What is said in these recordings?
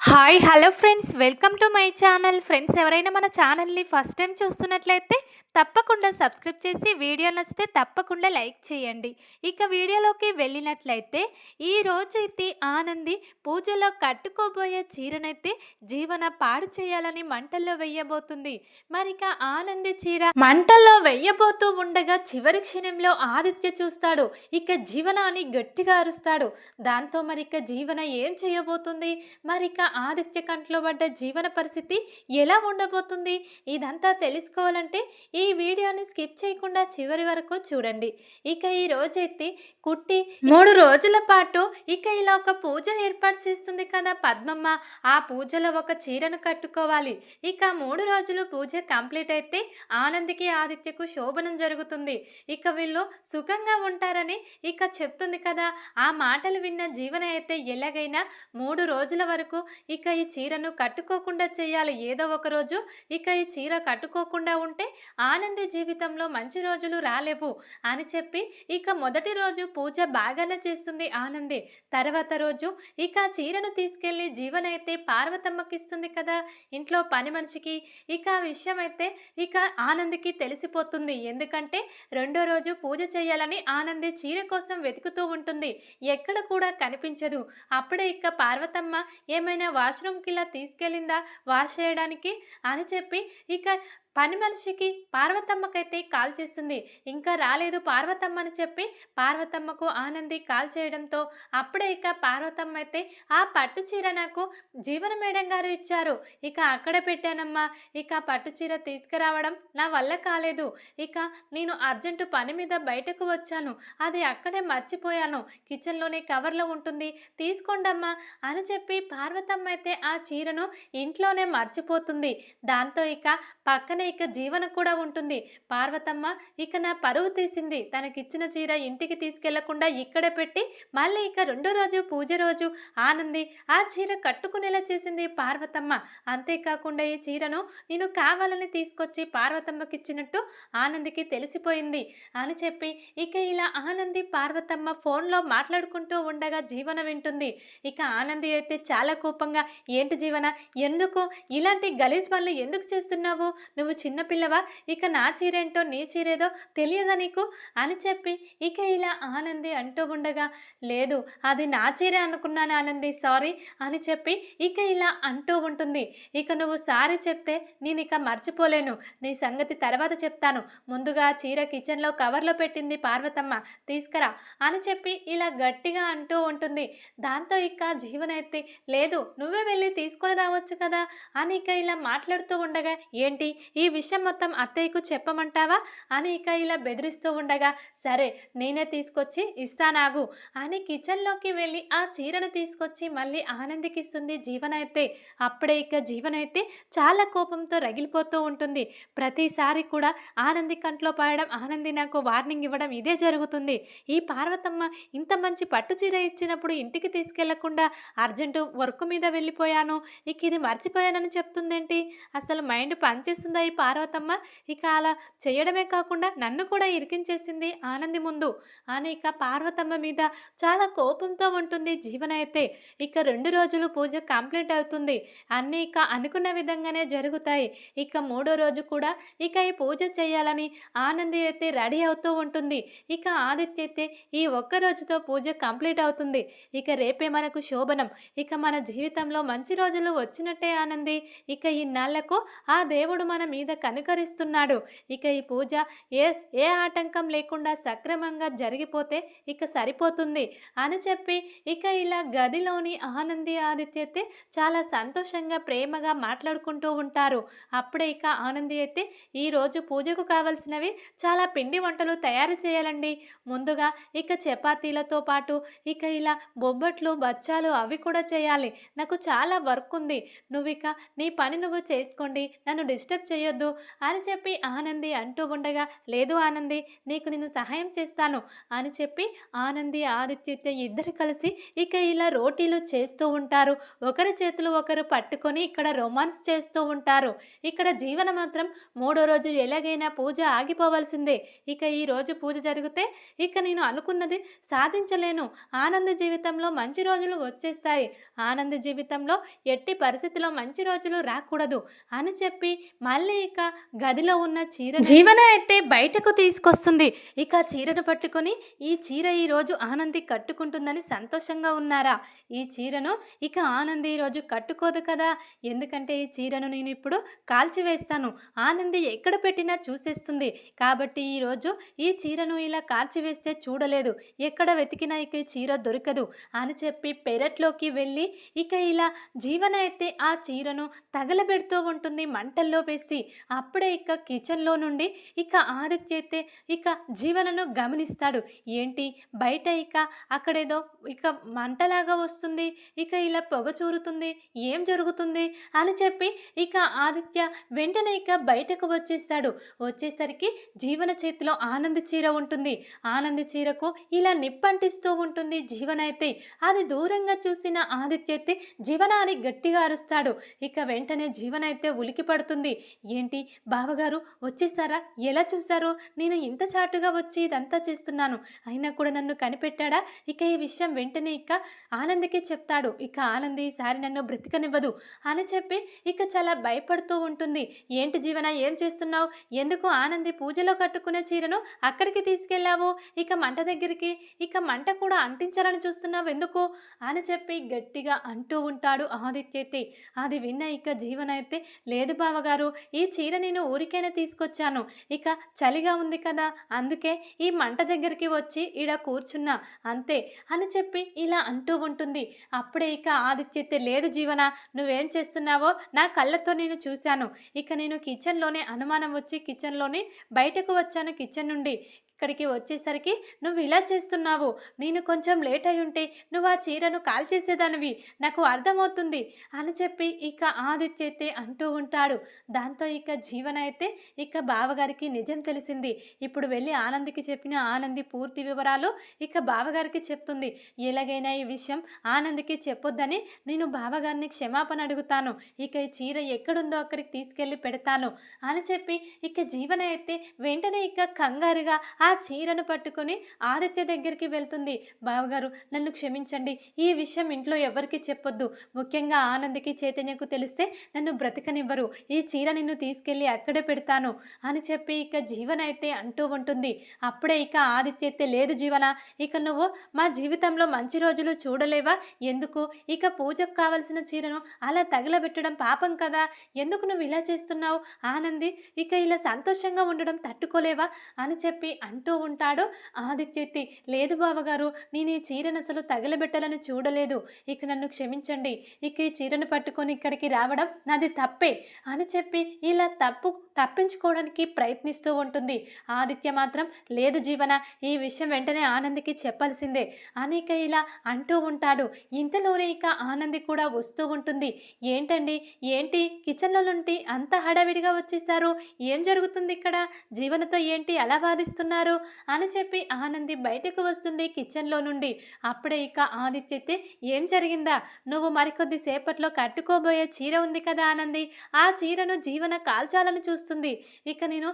Hi hello friends welcome to my channel friends ఎవరైనా మన ఛానల్ని ఫస్ట్ టైం చూస్తున్నట్లయితే తప్పకుండా సబ్స్క్రైబ్ చేసి వీడియో నచ్చితే తప్పకుండా లైక్ చేయండి. ఇక వీడియోలోకి వెళ్ళినట్లయితే ఈ రోజైతే ఆనంది పూజలో కట్టుకోబోయే చీరనైతే జీవన పాడు చేయాలని మంటల్లో వెయ్యబోతుంది మరిక ఆనంది చీర మంటల్లో వెయ్యబోతూ ఉండగా చివరి క్షణంలో ఆదిత్య చూస్తాడు. ఇక జీవన అని గట్టిగా అరుస్తాడు. దాంతో మరిక జీవన ఏం చేయబోతుంది? మరిక ఆదిత్య కంట్లో పడ్డ జీవన పరిస్థితి ఎలా ఉండబోతుంది? ఇదంతా తెలుసుకోవాలంటే ఈ వీడియోని స్కిప్ చేయకుండా చివరి వరకు చూడండి. ఇక ఈ రోజైతే కుట్టి మూడు రోజుల పాటు ఇక ఇలా ఒక పూజ ఏర్పాటు చేస్తుంది కదా పద్మమ్మ. ఆ పూజలో ఒక చీరను కట్టుకోవాలి. ఇక మూడు రోజులు పూజ కంప్లీట్ అయితే ఆనందికి ఆదిత్యకు శోభనం జరుగుతుంది. ఇక వీళ్ళు సుఖంగా ఉంటారని ఇక చెప్తుంది కదా. ఆ మాటలు విన్న జీవన అయితే ఎలాగైనా మూడు రోజుల వరకు ఇక ఈ చీరను కట్టుకోకుండా చేయాలి. ఏదో ఒక రోజు ఇక ఈ చీర కట్టుకోకుండా ఉంటే ఆనంది జీవితంలో మంచి రోజులు రాలేవు అని చెప్పి ఇక మొదటి రోజు పూజ బాగానే చేస్తుంది ఆనంది. తర్వాత రోజు ఇక చీరను తీసుకెళ్ళి జీవన అయితే పార్వతమ్మకి ఇస్తుంది కదా. ఇంట్లో పని మనిషికి ఇక ఆ విషయం అయితే ఇక ఆనందికి తెలిసిపోతుంది. ఎందుకంటే రెండో రోజు పూజ చేయాలని ఆనంది చీర కోసం వెతుకుతూ ఉంటుంది. ఎక్కడ కూడా కనిపించదు. అప్పుడే ఇక పార్వతమ్మ ఏమైనా వాష్రూమ్కి ఇలా తీసుకెళ్ళిందా? వాష్ చేయడానికి? అని చెప్పి ఇక పని మనిషికి పార్వతమ్మకైతే కాల్ చేస్తుంది. ఇంకా రాలేదు పార్వతమ్మ అని చెప్పి పార్వతమ్మకు ఆనంది కాల్ చేయడంతో అప్పుడే ఇక పార్వతమ్మ అయితే ఆ పట్టు చీర నాకు జీవన మేడం గారు ఇచ్చారు. ఇక అక్కడ పెట్టానమ్మా. ఇక పట్టు చీర తీసుకురావడం నా వల్ల కాలేదు. ఇక నేను అర్జెంటు పని మీద బయటకు వచ్చాను. అది అక్కడే మర్చిపోయాను. కిచెన్లోనే కవర్లో ఉంటుంది. తీసుకోండమ్మా అని చెప్పి పార్వతమ్మ అయితే ఆ చీరను ఇంట్లోనే మర్చిపోతుంది. దాంతో ఇక పక్కనే ఇక జీవన కూడా ఉంటుంది. పార్వతమ్మ ఇక నా పరువు తీసింది. తనకిచ్చిన చీర ఇంటికి తీసుకెళ్ళకుండా ఇక్కడ పెట్టి మళ్ళీ ఇక రెండో రోజు పూజ రోజు ఆనంది ఆ చీర కట్టుకునేలా చేసింది పార్వతమ్మ. అంతేకాకుండా ఈ చీరను నేను కావాలని తీసుకొచ్చి పార్వతమ్మకి ఇచ్చినట్టు ఆనందికి తెలిసిపోయింది. అని చెప్పి ఇక ఇలా ఆనంది పార్వతమ్మ ఫోన్లో మాట్లాడుకుంటూ ఉండగా జీవన వింటుంది. ఇక ఆనంది అయితే చాలా కోపంగా ఏంటి జీవన? ఎందుకు? ఇలాంటి గలీజ్ పనులు ఎందుకు చేస్తున్నావు? నువ్వు చిన్నపిల్లవా ఇక నా చీరేంటో నీ చీరేదో తెలియదా నీకు? అని చెప్పి ఇక ఇలా ఆనంది అంటూ ఉండగా లేదు అది నా చీరే అనుకున్నాను ఆనంది సారీ అని చెప్పి ఇక ఇలా అంటూ ఉంటుంది. ఇక నువ్వు సారీ చెప్తే నేను ఇక మర్చిపోలేను. నీ సంగతి తర్వాత చెప్తాను. ముందుగా చీర కిచెన్లో కవర్లో పెట్టింది పార్వతమ్మ తీసుకురా అని చెప్పి ఇలా గట్టిగా అంటూ ఉంటుంది. దాంతో ఇక జీవనైతే లేదు నువ్వే వెళ్ళి తీసుకొని రావచ్చు కదా అని ఇక ఇలా మాట్లాడుతూ ఉండగా ఏంటి ఈ ఈ విషయం మొత్తం అత్తయ్యకు చెప్పమంటావా? అని ఇక ఇలా బెదిరిస్తూ ఉండగా సరే నేనే తీసుకొచ్చి ఇస్తానాగు అని కిచెన్లోకి వెళ్ళి ఆ చీరను తీసుకొచ్చి మళ్ళీ ఆనందికి ఇస్తుంది జీవనైతే. అప్పుడే ఇక జీవనైతే చాలా కోపంతో రగిలిపోతూ ఉంటుంది. ప్రతిసారి కూడా ఆనంది కంట్లో పడడం ఆనంది నాకు వార్నింగ్ ఇవ్వడం ఇదే జరుగుతుంది. ఈ పార్వతమ్మ ఇంత మంచి పట్టు చీర ఇచ్చినప్పుడు ఇంటికి తీసుకెళ్ళకుండా అర్జెంటు వర్క్ మీద వెళ్ళిపోయాను. ఇక ఇది మర్చిపోయానని చెప్తుందేంటి? అసలు మైండ్ పనిచేస్తుందా ఈ పార్వతమ్మ ఇక అలా చేయడమే కాకుండా నన్ను కూడా ఇరికించేసింది ఆనంది ముందు. అని ఇక పార్వతమ్మ మీద చాలా కోపంతో ఉంటుంది జీవన అయితే. ఇక రెండు రోజులు పూజ కంప్లీట్ అవుతుంది. అన్నీ ఇక అనుకున్న విధంగానే జరుగుతాయి. ఇక మూడో రోజు కూడా ఇక ఈ పూజ చేయాలని ఆనంది అయితే రెడీ అవుతూ ఉంటుంది. ఇక ఆదిత్య అయితే ఈ ఒక్క రోజుతో పూజ కంప్లీట్ అవుతుంది. ఇక రేపే మనకు శోభనం. ఇక మన జీవితంలో మంచి రోజులు వచ్చినట్టే ఆనంది. ఇక ఈ నెలకు ఆ దేవుడు మన మీద కనుకరిస్తున్నాడు. ఇక ఈ పూజ ఏ ఏ ఆటంకం లేకుండా సక్రమంగా జరిగిపోతే ఇక సరిపోతుంది అని చెప్పి ఇక ఇలా గదిలోని ఆనంది ఆదిత్య అయితే చాలా సంతోషంగా ప్రేమగా మాట్లాడుకుంటూ ఉంటారు. అప్పుడే ఇక ఆనంది అయితే ఈరోజు పూజకు కావలసినవి చాలా పిండి వంటలు తయారు చేయాలండి. ముందుగా ఇక చపాతీలతో పాటు ఇక ఇలా బొబ్బట్లు బచ్చాలు అవి కూడా చేయాలి. నాకు చాలా వర్క్ ఉంది. నువ్వు ఇక నీ పని నువ్వు చేసుకోండి. నన్ను డిస్టర్బ్ చేయ చేయొద్దు అని చెప్పి ఆనంది అంటూ ఉండగా లేదు ఆనంది నీకు నేను సహాయం చేస్తాను అని చెప్పి ఆనంది ఆదిత్య ఇద్దరు కలిసి ఇక ఇలా రోటీలు చేస్తూ ఉంటారు. ఒకరి చేతులు ఒకరు పట్టుకొని ఇక్కడ రొమాన్స్ చేస్తూ ఉంటారు. ఇక్కడ జీవన మాత్రం మూడో రోజు ఎలాగైనా పూజ ఆగిపోవాల్సిందే. ఇక ఈ రోజు పూజ జరిగితే ఇక నేను అనుకున్నది సాధించలేను. ఆనంద జీవితంలో మంచి రోజులు వచ్చేస్తాయి. ఆనంద జీవితంలో ఎట్టి పరిస్థితిలో మంచి రోజులు రాకూడదు అని చెప్పి మళ్ళీ ఇక గదిలో ఉన్న చీర జీవన అయితే బయటకు తీసుకొస్తుంది. ఇక చీరను పట్టుకొని ఈ చీర ఈరోజు ఆనంది కట్టుకుంటుందని సంతోషంగా ఉన్నారా? ఈ చీరను ఇక ఆనంది ఈరోజు కట్టుకోదు కదా? ఎందుకంటే ఈ చీరను నేను ఇప్పుడు కాల్చివేస్తాను ఆనంది ఎక్కడ పెట్టినా చూసేస్తుంది. కాబట్టి ఈరోజు ఈ చీరను ఇలా కాల్చివేస్తే చూడలేదు. ఎక్కడ వెతికినా ఇక ఈ చీర దొరకదు అని చెప్పి పెరట్లోకి వెళ్ళి ఇక ఇలా జీవన అయితే ఆ చీరను తగలబెడుతూ ఉంటుంది మంటల్లో వేసి అప్పుడే ఇక కిచెన్లో నుండి ఇక ఆదిత్య అయితే ఇక జీవనను గమనిస్తాడు. ఏంటి? బయట ఇక అక్కడేదో ఇక మంటలాగా వస్తుంది. ఇక ఇలా పొగ చూరుతుంది. ఏం జరుగుతుంది? అని చెప్పి ఇక ఆదిత్య వెంటనే ఇక బయటకు వచ్చేస్తాడు. వచ్చేసరికి జీవన చేతిలో ఆనంద్ చీర ఉంటుంది. ఆనంద్ చీరకు ఇలా నిప్పంటిస్తూ ఉంటుంది జీవన అయితే అది దూరంగా చూసిన ఆదిత్య అయితే జీవనాన్ని గట్టిగా అరుస్తాడు. ఇక వెంటనే జీవన అయితే ఉలికి పడుతుంది ఏంటి? బావగారు వచ్చేసారా? ఎలా చూశారు? నేను ఇంత చాటుగా వచ్చి ఇదంతా చేస్తున్నాను. అయినా కూడా నన్ను కనిపెట్టాడా? ఇక ఈ విషయం వెంటనే ఇక ఆనందికి చెప్తాడు. ఇక ఆనంద్ ఈసారి నన్ను బ్రతికనివ్వదు అని చెప్పి ఇక చాలా భయపడుతూ ఉంటుంది. ఏంటి జీవన ఏం చేస్తున్నావు? ఎందుకు ఆనంది పూజలో కట్టుకునే చీరను అక్కడికి తీసుకెళ్ళావు? ఇక మంట దగ్గరికి ఇక మంట కూడా అంటించాలని చూస్తున్నావు ఎందుకు? అని చెప్పి గట్టిగా అంటూ ఉంటాడు ఆదిత్యతే. అది విన్న ఇక జీవన అయితే లేదు బావగారు ఈ చీర నేను ఊరికైనా తీసుకొచ్చాను. ఇక చలిగా ఉంది కదా అందుకే ఈ మంట దగ్గరికి వచ్చి ఈడ కూర్చున్నా. అంతే అని చెప్పి ఇలా అంటూ ఉంటుంది. అప్పుడే ఇక ఆదిత్యతే లేదు జీవన నువ్వేం చేస్తున్నావో నా కళ్ళతో నేను చూశాను. ఇక నేను కిచెన్లోనే అనుమానం వచ్చి కిచెన్లోనే బయటకు వచ్చాను కిచెన్ నుండి. ఇక్కడికి వచ్చేసరికి నువ్వు ఇలా చేస్తున్నావు. నేను కొంచెం లేట్ అయి ఉంటే నువ్వు ఆ చీరను కాల్చేసేదానివి. నాకు అర్థమవుతుంది అని చెప్పి ఇక ఆదిత్య అయితే అంటూ ఉంటాడు. దాంతో ఇక జీవన అయితే ఇక బావగారికి నిజం తెలిసింది. ఇప్పుడు వెళ్ళి ఆనందికి చెప్పిన ఆనంది పూర్తి వివరాలు ఇక బావగారికి చెప్తుంది. ఎలాగైనా ఈ విషయం ఆనందికి చెప్పొద్దని నేను బావగారిని క్షమాపణ అడుగుతాను. ఇక ఈ చీర ఎక్కడుందో అక్కడికి తీసుకెళ్ళి పెడతాను అని చెప్పి ఇక జీవన అయితే వెంటనే ఇక కంగారుగా ఆ ఆ చీరను పట్టుకొని ఆదిత్య దగ్గరికి వెళ్తుంది. బావగారు నన్ను క్షమించండి. ఈ విషయం ఇంట్లో ఎవరికి చెప్పొద్దు. ముఖ్యంగా ఆనందికి చైతన్యకు తెలిస్తే నన్ను బ్రతకనివ్వరు. ఈ చీర నిన్ను తీసుకెళ్ళి అక్కడే పెడతాను అని చెప్పి ఇక జీవన అయితే అంటూ ఉంటుంది. అప్పుడే ఇక ఆదిత్య అయితే లేదు జీవన ఇక నువ్వు మా జీవితంలో మంచి రోజులు చూడలేవా? ఎందుకు? ఇక పూజకు కావలసిన చీరను అలా తగలబెట్టడం పాపం కదా? ఎందుకు నువ్వు ఇలా చేస్తున్నావు? ఆనంది ఇక ఇలా సంతోషంగా ఉండడం తట్టుకోలేవా? అని చెప్పి అంటూ ఉంటాడు? ఆదిత్యతి లేదు బావగారు నేను ఈ చీరను అసలు తగలబెట్టాలని చూడలేదు. ఇక నన్ను క్షమించండి. ఇక ఈ చీరను పట్టుకొని ఇక్కడికి రావడం నాది తప్పే అని చెప్పి ఇలా తప్పు తప్పించుకోవడానికి ప్రయత్నిస్తూ ఉంటుంది. ఆదిత్య మాత్రం లేదు జీవన ఈ విషయం వెంటనే ఆనందికి చెప్పాల్సిందే. అనేక ఇలా అంటూ ఉంటాడు. ఇంతలోనే ఇక ఆనంది కూడా వస్తూ ఉంటుంది. ఏంటండి? ఏంటి? కిచెన్లో నుండి అంత హడావిడిగా వచ్చేసారు ఏం జరుగుతుంది ఇక్కడ? జీవనతో ఏంటి అలా వాదిస్తున్నారు? అని చెప్పి ఆనంది బయటకు వస్తుంది కిచెన్లో నుండి. అప్పుడే ఇక ఆదిత్యతే ఏం జరిగిందా? నువ్వు మరికొద్ది సేపట్లో కట్టుకోబోయే చీర ఉంది కదా ఆనంది. ఆ చీరను జీవన కాల్చాలని చూస్తుంది ఇక నేను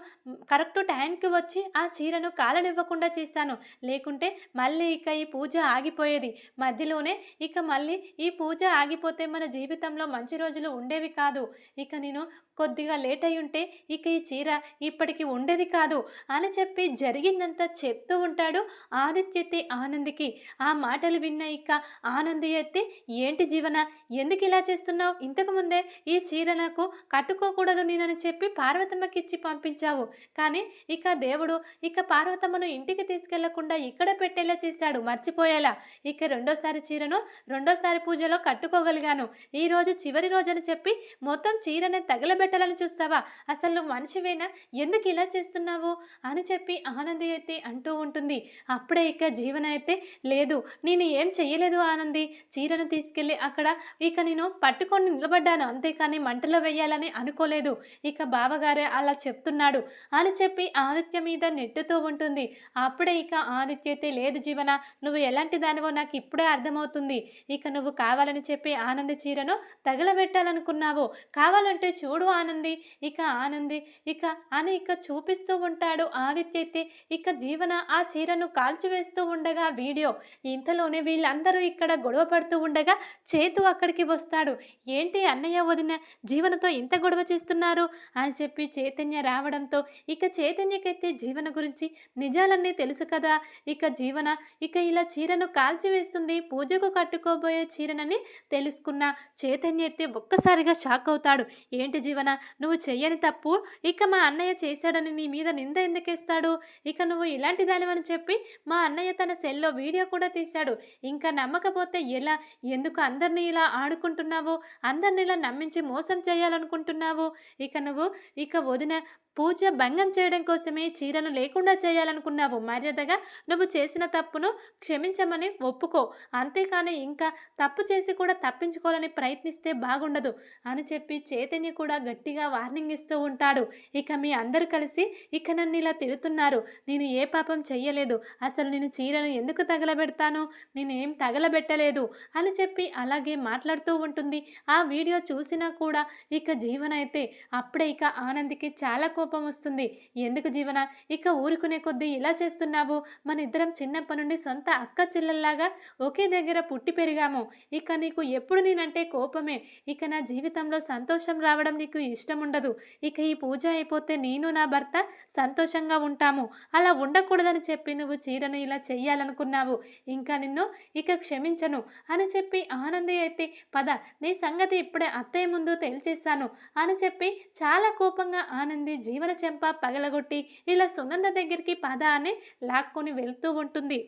కరెక్ట్ టైంకి వచ్చి ఆ చీరను కాలనివ్వకుండా చేశాను. లేకుంటే మళ్ళీ ఇక ఈ పూజ ఆగిపోయేది. మధ్యలోనే ఇక మళ్ళీ ఈ పూజ ఆగిపోతే మన జీవితంలో మంచి రోజులు ఉండేవి కాదు. ఇక నేను కొద్దిగా లేట్ అయి ఉంటే ఇక ఈ చీర ఇప్పటికి ఉండేది కాదు అని చెప్పి జరిగిందంతా చెప్తూ ఉంటాడు ఆదిత్యతే ఆనందికి. ఆ మాటలు విన్న ఇక ఆనంది అయితే ఏంటి జీవన ఎందుకు ఇలా చేస్తున్నావు? ఇంతకు ముందే ఈ చీర నాకు కట్టుకోకూడదు నేనని చెప్పి పార్వతమ్మకి ఇచ్చి పంపించావు. కానీ ఇక దేవుడు ఇక పార్వతమ్మను ఇంటికి తీసుకెళ్ళకుండా ఇక్కడ పెట్టేలా చేశాడు మర్చిపోయేలా. ఇక రెండోసారి చీరను రెండోసారి పూజలో కట్టుకోగలిగాను. ఈ రోజు చివరి రోజని చెప్పి మొత్తం చీరని పెట్టాలని చూస్తావా? అసలు నువ్వు మనిషివేనా? ఎందుకు ఇలా చేస్తున్నావు? అని చెప్పి ఆనంది అయితే అంటూ ఉంటుంది. అప్పుడే ఇక జీవన అయితే లేదు. నేను ఏం చెయ్యలేదు ఆనంది. చీరను తీసుకెళ్ళి అక్కడ ఇక నేను పట్టుకొని నిలబడ్డాను. అంతేకాని మంటలో వెయ్యాలని అనుకోలేదు. ఇక బావగారే అలా చెప్తున్నాడు అని చెప్పి ఆదిత్య మీద నెట్టుతూ ఉంటుంది. అప్పుడే ఇక ఆదిత్య అయితే లేదు జీవన నువ్వు ఎలాంటి దానివో నాకు ఇప్పుడే అర్థమవుతుంది. ఇక నువ్వు కావాలని చెప్పి ఆనంద చీరను తగలబెట్టాలనుకున్నావు. కావాలంటే చూడు ఆనంది ఇక ఆనంది ఇక అని ఇక చూపిస్తూ ఉంటాడు ఆదిత్య అయితే. ఇక జీవన ఆ చీరను కాల్చివేస్తూ ఉండగా వీడియో. ఇంతలోనే వీళ్ళందరూ ఇక్కడ గొడవ పడుతూ ఉండగా చేతు అక్కడికి వస్తాడు. ఏంటి అన్నయ్య వదిన జీవనతో ఇంత గొడవ చేస్తున్నారు? అని చెప్పి చైతన్య రావడంతో ఇక చైతన్యకైతే జీవన గురించి నిజాలన్నీ తెలుసు కదా. ఇక జీవన ఇక ఇలా చీరను కాల్చివేస్తుంది పూజకు కట్టుకోబోయే చీరనని తెలుసుకున్న చైతన్య అయితే ఒక్కసారిగా షాక్ అవుతాడు. ఏంటి జీవన నువ్వు చెయ్యని తప్పు ఇక మా అన్నయ్య చేశాడని నీ మీద నింద ఎందుకేస్తాడు? ఇక నువ్వు ఇలాంటి దానివని చెప్పి మా అన్నయ్య తన సెల్లో వీడియో కూడా తీశాడు. ఇంకా నమ్మకపోతే ఎలా? ఎందుకు అందరినీ ఇలా ఆడుకుంటున్నావు? అందరినీ ఇలా నమ్మించి మోసం చేయాలనుకుంటున్నావు? ఇక నువ్వు ఇక వదిన పూజ భంగం చేయడం కోసమే చీరను లేకుండా చేయాలనుకున్నావు. మర్యాదగా నువ్వు చేసిన తప్పును క్షమించమని ఒప్పుకో. అంతేకాని ఇంకా తప్పు చేసి కూడా తప్పించుకోవాలని ప్రయత్నిస్తే బాగుండదు అని చెప్పి చైతన్య కూడా గట్టిగా వార్నింగ్ ఇస్తూ ఉంటాడు. ఇక మీ అందరూ కలిసి ఇక నన్ను ఇలా తిడుతున్నారు. నేను ఏ పాపం చెయ్యలేదు. అసలు నేను చీరను ఎందుకు తగలబెడతాను? నేనేం తగలబెట్టలేదు అని చెప్పి అలాగే మాట్లాడుతూ ఉంటుంది. ఆ వీడియో చూసినా కూడా ఇక జీవనైతే అప్పుడే ఇక ఆనంద్కి చాలా కోపం వస్తుంది. ఎందుకు జీవన? ఇక ఊరుకునే కొద్దీ ఇలా చేస్తున్నావు? మన ఇద్దరం చిన్నప్పటి నుండి సొంత అక్క చెల్లెల్లాగా ఒకే దగ్గర పుట్టి పెరిగాము. ఇక నీకు ఎప్పుడు నేనంటే కోపమే. ఇక నా జీవితంలో సంతోషం రావడం నీకు ఇష్టం ఉండదు ఇక ఈ పూజ అయిపోతే నేను నా భర్త సంతోషంగా ఉంటాము. అలా ఉండకూడదని చెప్పి నువ్వు చీరను ఇలా చెయ్యాలనుకున్నావు. ఇంకా నిన్ను ఇక క్షమించను అని చెప్పి ఆనంది అయితే పద నీ సంగతి ఇప్పుడే అత్తయ్య ముందు తేల్చేశాను అని చెప్పి చాలా కోపంగా ఆనంది జీవన చెంప పగలగొట్టి ఇలా సునంద దగ్గరికి పద అని లాక్కొని వెళ్తూ ఉంటుంది.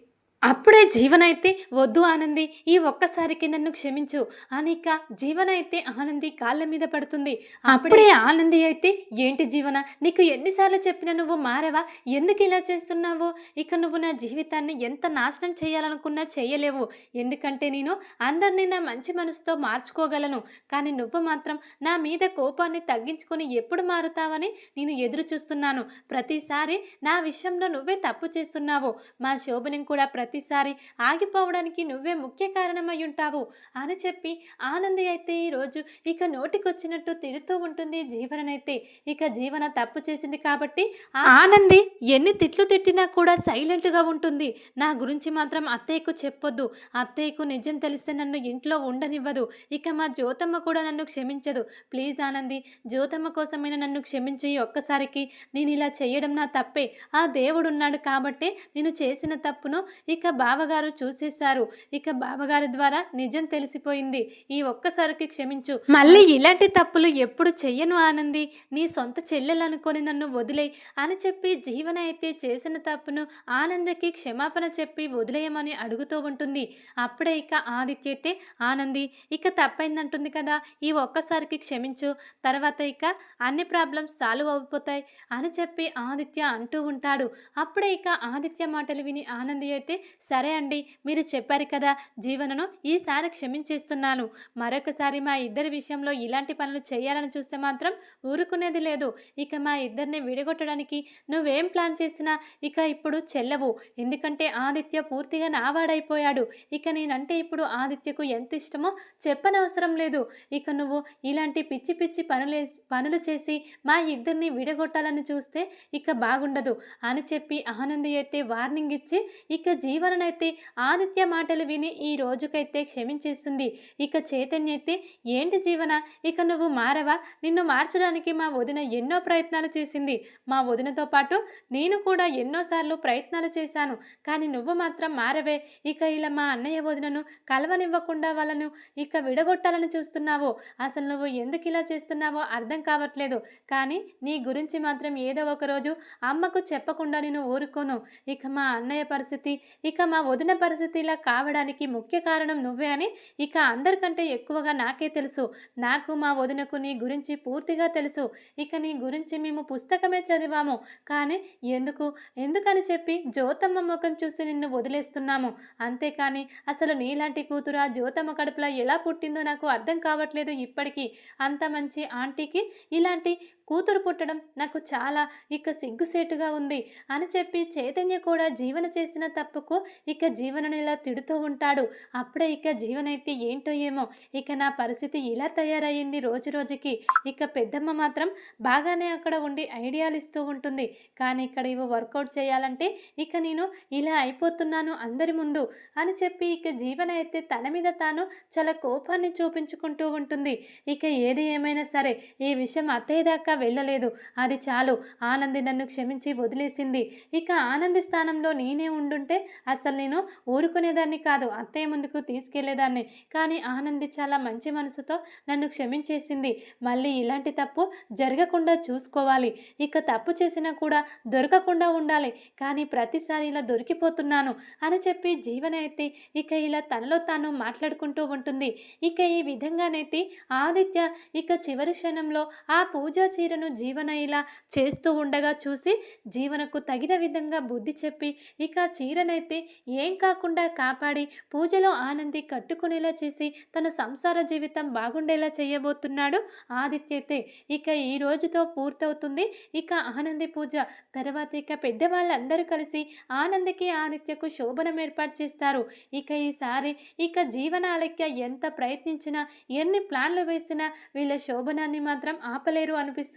అప్పుడే జీవన అయితే వద్దు ఆనంది ఈ ఒక్కసారికి నన్ను క్షమించు. అనిక జీవన అయితే ఆనంది కాళ్ళ మీద పడుతుంది. అప్పుడే ఆనంది అయితే ఏంటి జీవన నీకు ఎన్నిసార్లు చెప్పినా నువ్వు మారవా? ఎందుకు ఇలా చేస్తున్నావు? ఇక నువ్వు నా జీవితాన్ని ఎంత నాశనం చేయాలనుకున్నా చేయలేవు. ఎందుకంటే నేను అందరినీ నా మంచి మనసుతో మార్చుకోగలను. కానీ నువ్వు మాత్రం నా మీద కోపాన్ని తగ్గించుకొని ఎప్పుడు మారుతావని నేను ఎదురు చూస్తున్నాను ప్రతిసారి నా విషయంలో నువ్వే తప్పు చేస్తున్నావు. మా శోభనం కూడా ప్రతిసారి ఆగిపోవడానికి నువ్వే ముఖ్య కారణమై ఉంటావు అని చెప్పి ఆనంది అయితే ఈరోజు ఇక నోటికొచ్చినట్టు తిడుతూ ఉంటుంది జీవననైతే. ఇక జీవన తప్పు చేసింది కాబట్టి ఆ ఆనంది ఎన్ని తిట్లు తిట్టినా కూడా సైలెంట్గా ఉంటుంది. నా గురించి మాత్రం అత్తయ్యకు చెప్పొద్దు. అత్తయ్యకు నిజం తెలిస్తే నన్ను ఇంట్లో ఉండనివ్వదు. ఇక మా జ్యోతమ్మ కూడా నన్ను క్షమించదు. ప్లీజ్ ఆనంది జ్యోతమ్మ కోసమైనా నన్ను క్షమించి ఒక్కసారికి. నేను ఇలా చేయడం నా తప్పే. ఆ దేవుడు ఉన్నాడు కాబట్టే నేను చేసిన తప్పును ఇక బావగారు చూసేశారు. ఇక బావగారి ద్వారా నిజం తెలిసిపోయింది. ఈ ఒక్కసారికి క్షమించు. మళ్ళీ ఇలాంటి తప్పులు ఎప్పుడు చెయ్యను ఆనంది. నీ సొంత చెల్లెలనుకొని నన్ను వదిలేయి. అని చెప్పి జీవన అయితే చేసిన తప్పును ఆనందకి క్షమాపణ చెప్పి వదిలేయమని అడుగుతూ ఉంటుంది. అప్పుడే ఇక ఆదిత్య అయితే ఆనంది ఇక తప్పైందంటుంది కదా ఈ ఒక్కసారికి క్షమించు. తర్వాత ఇక అన్ని ప్రాబ్లమ్స్ సాల్వ్ అయిపోతాయి అని చెప్పి ఆదిత్య అంటూ ఉంటాడు. అప్పుడే ఇక ఆదిత్య మాటలు విని ఆనంది అయితే సరే అండి మీరు చెప్పారు కదా జీవనను ఈసారి క్షమించేస్తున్నాను. మరొకసారి మా ఇద్దరి విషయంలో ఇలాంటి పనులు చేయాలని చూస్తే మాత్రం ఊరుకునేది లేదు. ఇక మా ఇద్దరిని విడగొట్టడానికి నువ్వేం ప్లాన్ చేసినా ఇక ఇప్పుడు చెల్లవు. ఎందుకంటే ఆదిత్య పూర్తిగా నావాడైపోయాడు ఇక నేనంటే ఇప్పుడు ఆదిత్యకు ఎంత ఇష్టమో చెప్పనవసరం లేదు. ఇక నువ్వు ఇలాంటి పిచ్చి పిచ్చి పనులే పనులు చేసి మా ఇద్దరిని విడగొట్టాలని చూస్తే ఇక బాగుండదు అని చెప్పి ఆనంది అయితే వార్నింగ్ ఇచ్చి ఇక జీవననైతే ఆదిత్య మాటలు విని ఈ రోజుకైతే క్షమించేస్తుంది. ఇక చైతన్య అయితే ఏంటి జీవన? ఇక నువ్వు మారవా? నిన్ను మార్చడానికి మా వదిన ఎన్నో ప్రయత్నాలు చేసింది. మా వదినతో పాటు నేను కూడా ఎన్నోసార్లు ప్రయత్నాలు చేశాను. కానీ నువ్వు మాత్రం మారవే. ఇక ఇలా మా అన్నయ్య వదినను కలవనివ్వకుండా వాళ్ళను ఇక విడగొట్టాలని చూస్తున్నావు. అసలు నువ్వు ఎందుకు ఇలా చేస్తున్నావో అర్థం కావట్లేదు. కానీ నీ గురించి మాత్రం ఏదో ఒక రోజు అమ్మకు చెప్పకుండా నేను ఊరుకోను. ఇక మా అన్నయ్య పరిస్థితి ఇక మా వదిన పరిస్థితి ఇలా కావడానికి ముఖ్య కారణం నువ్వే అని ఇక అందరికంటే ఎక్కువగా నాకే తెలుసు. నాకు మా వదినకు నీ గురించి పూర్తిగా తెలుసు. ఇక నీ గురించి మేము పుస్తకమే చదివాము. కానీ ఎందుకు? ఎందుకని చెప్పి జ్యోతమ్మ ముఖం చూసి నిన్ను వదిలేస్తున్నాము. అంతేకాని అసలు నీలాంటి కూతురు ఆ జ్యోతమ్మ కడుపులో ఎలా పుట్టిందో నాకు అర్థం కావట్లేదు ఇప్పటికీ. అంత మంచి ఆంటీకి ఇలాంటి కూతురు పుట్టడం నాకు చాలా ఇక సిగ్గుసేటుగా ఉంది అని చెప్పి చైతన్య కూడా జీవన చేసిన తప్పుకు ఇక జీవనని ఇలా తిడుతూ ఉంటాడు. అప్పుడే ఇక జీవనైతే ఏంటో ఏమో ఇక నా పరిస్థితి ఇలా తయారయ్యింది రోజు రోజుకి. ఇక పెద్దమ్మ మాత్రం బాగానే అక్కడ ఉండి ఐడియాలు ఇస్తూ ఉంటుంది. కానీ ఇక్కడ ఇవి వర్కౌట్ చేయాలంటే ఇక నేను ఇలా అయిపోతున్నాను అందరి ముందు అని చెప్పి ఇక జీవన అయితే తన మీద తాను చాలా కోపాన్ని చూపించుకుంటూ ఉంటుంది. ఇక ఏది ఏమైనా సరే ఈ విషయం అత్తయ్య దాకా వెళ్ళలేదు. అది చాలు. ఆనంది నన్ను క్షమించి వదిలేసింది. ఇక ఆనంది స్థానంలో నేనే ఉండుంటే అసలు నేను ఊరుకునేదాన్ని కాదు. అత్తయ్య ముందుకు తీసుకెళ్ళేదాన్ని. కానీ ఆనంది చాలా మంచి మనసుతో నన్ను క్షమించేసింది. మళ్ళీ ఇలాంటి తప్పు జరగకుండా చూసుకోవాలి. ఇక తప్పు చేసినా కూడా దొరకకుండా ఉండాలి. కానీ ప్రతిసారి ఇలా దొరికిపోతున్నాను అని చెప్పి జీవన అయితే ఇక ఇలా తనలో తాను మాట్లాడుకుంటూ ఉంటుంది. ఇక ఈ విధంగానైతే ఆదిత్య ఇక చివరి క్షణంలో ఆ పూజ చీరను జీవన ఇలా చేస్తూ ఉండగా చూసి జీవనకు తగిన విధంగా బుద్ధి చెప్పి ఇక చీరనైతే ఏం కాకుండా కాపాడి పూజలో ఆనంది కట్టుకునేలా చేసి తన సంసార జీవితం బాగుండేలా చేయబోతున్నాడు ఆదిత్య అయితే ఇక ఈ రోజుతో పూర్తవుతుంది. ఇక ఆనంది పూజ. తర్వాత ఇక పెద్దవాళ్ళందరూ కలిసి ఆనందికి ఆదిత్యకు శోభనం ఏర్పాటు చేస్తారు. ఇక ఈసారి ఇక జీవనాలక్య ఎంత ప్రయత్నించినా ఎన్ని ప్లాన్లు వేసినా వీళ్ళ శోభనాన్ని మాత్రం ఆపలేరు అనిపిస్తుంది.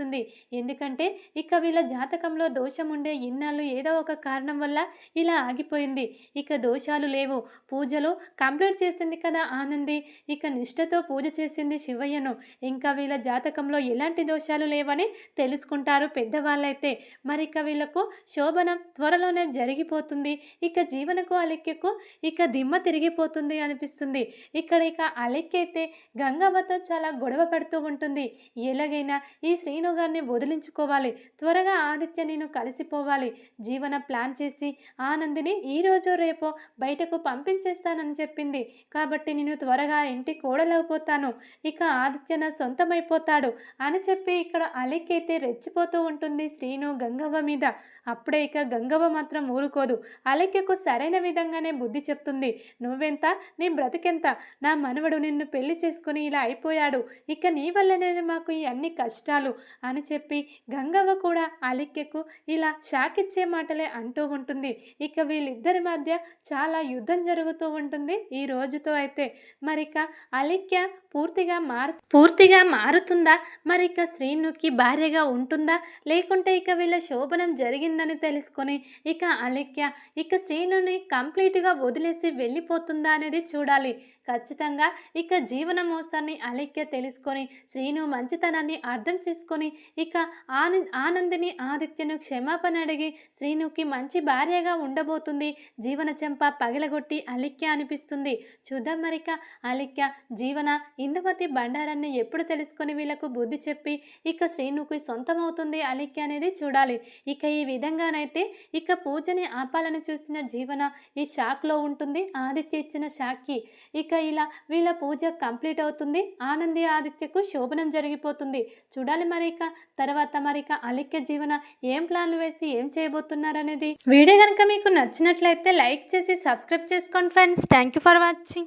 ఎందుకంటే ఇక వీళ్ళ జాతకంలో దోషం ఉండే ఇన్నాళ్ళు ఏదో ఒక కారణం వల్ల ఇలా ఆగిపోయింది. ఇక దోషాలు లేవు. పూజలు కంప్లీట్ చేసింది కదా ఆనంది. ఇక నిష్ఠతో పూజ చేసింది శివయ్యను. ఇంకా వీళ్ళ జాతకంలో ఎలాంటి దోషాలు లేవని తెలుసుకుంటారు పెద్దవాళ్ళైతే. మరి ఇక వీళ్ళకు శోభనం త్వరలోనే జరిగిపోతుంది. ఇక జీవనకు అలెక్యకు ఇక దిమ్మ తిరిగిపోతుంది అనిపిస్తుంది. ఇక్కడ ఇక అలెక్య అయితే గంగవ్వతో చాలా గొడవ పడుతూ ఉంటుంది. ఎలాగైనా ఈ శ్రీను గారిని వదిలించుకోవాలి. త్వరగా ఆదిత్య నేను కలిసిపోవాలి. జీవన ప్లాన్ చేసి ఆనందిని ఈరోజు రేపో బయటకు పంపించేస్తానని చెప్పింది. కాబట్టి నేను త్వరగా ఇంటి కోడలవుపోతాను. ఇక ఆదిత్య నా సొంతమైపోతాడు అని చెప్పి ఇక్కడ అలెక్కైతే రెచ్చిపోతూ ఉంటుంది శ్రీను గంగవ్వ మీద. అప్పుడే ఇక గంగవ్వ మాత్రం ఊరుకోదు. అలెక్కకు సరైన విధంగానే బుద్ధి చెప్తుంది. నువ్వెంత? నీ బ్రతికెంత? నా మనవడు నిన్ను పెళ్ళి చేసుకుని ఇలా అయిపోయాడు. ఇక నీ వల్లనే మాకు ఈ అన్ని కష్టాలు. అని చెప్పి గంగవ్వ కూడా అలిక్యకు ఇలా షాక్ ఇచ్చే మాటలే అంటూ ఉంటుంది. ఇక వీళ్ళిద్దరి మధ్య చాలా యుద్ధం జరుగుతూ ఉంటుంది ఈ రోజుతో అయితే. మరిక అలిక్య పూర్తిగా మారు పూర్తిగా మారుతుందా? మరి ఇక శ్రీనుకి భార్యగా ఉంటుందా? లేకుంటే ఇక వీళ్ళ శోభనం జరిగిందని తెలుసుకొని ఇక అలిక్య ఇక శ్రీనుని కంప్లీట్గా వదిలేసి వెళ్ళిపోతుందా అనేది చూడాలి. ఖచ్చితంగా ఇక జీవన మోసాన్ని అలెక్య తెలుసుకొని శ్రీను మంచితనాన్ని అర్థం చేసుకొని ఇక ఆని ఆనందిని ఆదిత్యను క్షమాపణ అడిగి శ్రీనుకి మంచి భార్యగా ఉండబోతుంది. జీవన చెంప పగిలగొట్టి అలిక్య అనిపిస్తుంది. చూద్దాం మరిక అలిక్య జీవన ఇందుమతి బండారాన్ని ఎప్పుడు తెలుసుకొని వీళ్ళకు బుద్ధి చెప్పి ఇక శ్రీనుకి సొంతమవుతుంది అలిక్య అనేది చూడాలి. ఇక ఈ విధంగానైతే ఇక పూజని ఆపాలని చూసిన జీవన ఈ షాక్లో ఉంటుంది. ఆదిత్య ఇచ్చిన షాక్కి ఇక ఇలా వీళ్ళ పూజ కంప్లీట్ అవుతుంది. ఆనంది ఆదిత్యకు శోభనం జరిగిపోతుంది. చూడాలి మరిక. తర్వాత మరిక అలిక్య జీవన ఏం ప్లాన్లు వేసి ఏం చేయబోతున్నారనేది. వీడియో కనుక మీకు నచ్చినట్లయితే లైక్ చేసి సబ్స్క్రైబ్ చేసుకోండి friends. Thank you for watching.